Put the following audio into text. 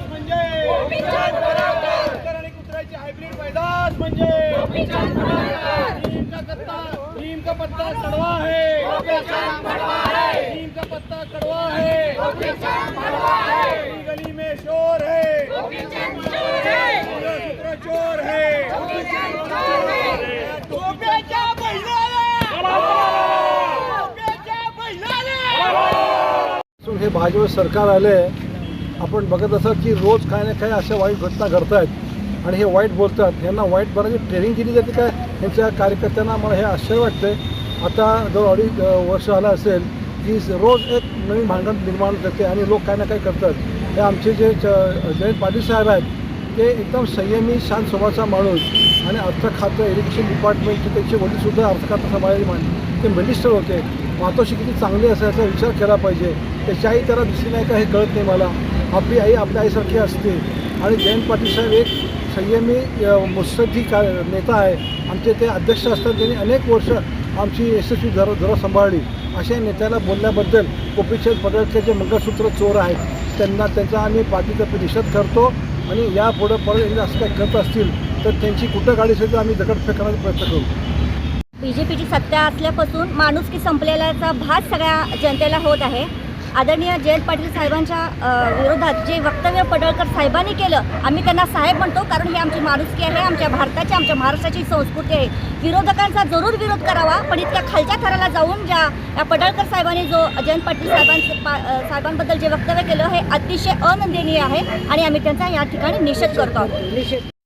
म्हणजे गोपीचंद बडाकर. कुकर आणि कुत्र्याची हायब्रिड मैदास म्हणजे गोपीचंद बडाकर नीम का पत्ता नीम का पत्ता कड़वा है है नीम का पत्ता कड़वा है है गली गली में शोर है. चोर है. सूत्र चोर है भाजप सरकार आले आपण बघत असाल की रोज काय ना काय अशा वाईट घटना घडत आहेत आणि हे वाईट बोलतात. यांना वाईट बोलायची ट्रेनिंग दिली जाते काय यांच्या कार्यकर्त्यांना मला हे आश्चर्य वाटते आता जवळ अडीच वर्ष झालं असेल की रोज एक नवीन भांडण निर्माण करते आणि लोक काय ना काय करतात. हे आमचे जे च- जयंत पाटील साहेब आहेत ते एकदम संयमी शांत स्वभावाचा माणूस आणि अर्थखातं खातं डिपार्टमेंटचे त्यांचे वडीलसुद्धा अर्थखातं सांभाळले मान ते मिनिस्टर होते. मातोशी किती चांगली असायचा विचार केला पाहिजे. त्याची आई त्याला दिसली नाही का हे कळत नाही मला. आपली आई आपल्या आईसारखी असते. आणि जयंत पाटील साहेब एक संयमी अ, का नेता आहे. आमचे ते अध्यक्ष असतात त्यांनी अनेक वर्ष आमची यशस्वी धर धरा सांभाळली. अशा नेत्याला बोलल्याबद्दल गोपीचंद पटेलचे जे मंगळसूत्र चोर आहेत त्यांना त्यांचा आम्ही पार्टीतर्फे निषेध करतो आणि यापुढं परत एकदा असं काही करत असतील तर त्यांची कुठं गाडी असेल तर आम्ही दगडफेक करण्याचा प्रयत्न करू. बी जे पीची सत्ता असल्यापासून माणुसकी संपलेल्याचा भास सगळ्या जनतेला होत आहे. आदरणीय जयंत पाटील साहेबांच्या विरोधात जे वक्तव्य पडळकर साहेबांनी केलं आम्ही त्यांना साहेब म्हणतो कारण हे आमची माणुसकी आहे आमच्या भारताची आमच्या महाराष्ट्राची संस्कृती आहे. विरोधकांचा जरूर विरोध करावा पण इतक्या खालच्या थराला जाऊन ज्या या पडळकर साहेबांनी जो जयंत पाटील साहेबां पा- साहेबांबद्दल जे वक्तव्य केलं हे अतिशय अनंदनीय आहे आणि आम्ही त्यांचा या ठिकाणी निषेध करतो आहोत.